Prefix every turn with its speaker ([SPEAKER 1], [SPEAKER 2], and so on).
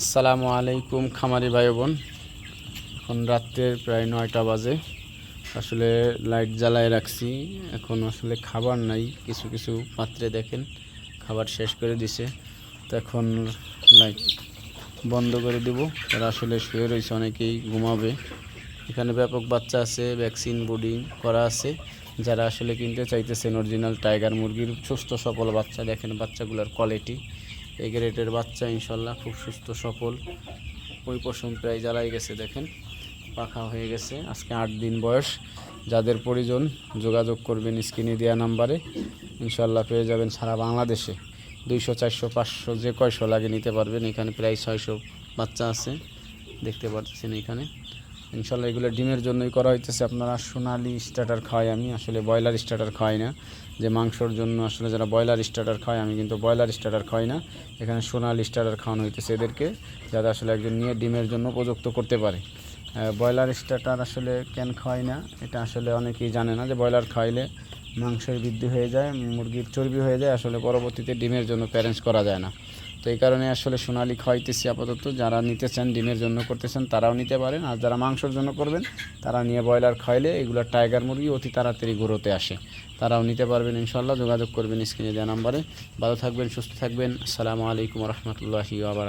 [SPEAKER 1] আসসালামু আলাইকুম খামারি ভাই বোন। এখন রাত্রের প্রায় নয়টা বাজে। আসলে লাইট জ্বালায় রাখছি। এখন আসলে খাবার নাই। কিছু কিছু পাত্রে দেখেন, খাবার শেষ করে দিছে। তো এখন লাইট বন্ধ করে দিব। তারা আসলে শুয়ে রয়েছে, অনেকেই ঘুমাবে। এখানে ব্যাপক বাচ্চা আছে ভ্যাকসিন বোর্ডিং করা আছে। যারা আসলে কিনতে চাইতেছেন অরিজিনাল টাইগার মুরগির সুস্থ, সফল বাচ্চা, দেখেন বাচ্চাগুলোর কোয়ালিটি এই গ্রেডের বাচ্চা ইনশাল্লাহ, খুব সুস্থ, সফল। ওই পশম প্রায় জ্বালাই গেছে, দেখেন। পাখা হয়ে গেছে, আজকে আট দিন বয়স। যাদের প্রয়োজন যোগাযোগ করবেন স্ক্রিনে দেওয়া নাম্বারে, ইনশাল্লাহ পেয়ে যাবেন সারা বাংলাদেশে। দুইশো, চারশো, পাঁচশো, যে কয়শো লাগে নিতে পারবেন। এখানে প্রায় ছয়শো বাচ্চা আছে, দেখতে পাচ্ছেন এখানে। ইনশাল্লাহ এগুলো ডিমের জন্যই করা হইতেছে। আপনারা সোনালি স্টার্টার খাই, আমি আসলে ব্রয়লার স্টার্টার খাই না। যে মাংসর জন্য আসলে যারা ব্রয়লার স্টার্টার খায়, আমি কিন্তু ব্রয়লার স্টার্টার খাই না। এখানে সোনালি স্টার্টার খাওয়ানো হইতেছে এদেরকে, যারা আসলে একজন নিয়ে ডিমের জন্য উপযুক্ত করতে পারে। ব্রয়লার স্টার্টার আসলে কেন খাওয়াই না, এটা আসলে অনেকেই জানে না যে ব্রয়লার খাইলে মাংসের বৃদ্ধি হয়ে যায়, মুরগির চর্বি হয়ে যায়, আসলে পরবর্তীতে ডিমের জন্য প্যারেন্টস করা যায় না। তো এই কারণে আসলে সোনালি খাওয়াইতেছি আপাতত। যারা নিতে চান, ডিমের জন্য করতেছেন তারাও নিতে পারেন। আর যারা মাংসের জন্য করবেন, তারা নিয়ে ব্রয়লার খাইলে এগুলো টাইগার মুরগি অতি তাড়াতাড়ি গ্রোতে আসে। তারাও নিতে পারবেন ইনশাল্লাহ যোগাযোগ করবেন স্ক্রিনে দেওয়া নাম্বারে। ভালো থাকবেন, সুস্থ থাকবেন। আসসালামু আলাইকুম রহমতুল্লাহি আবার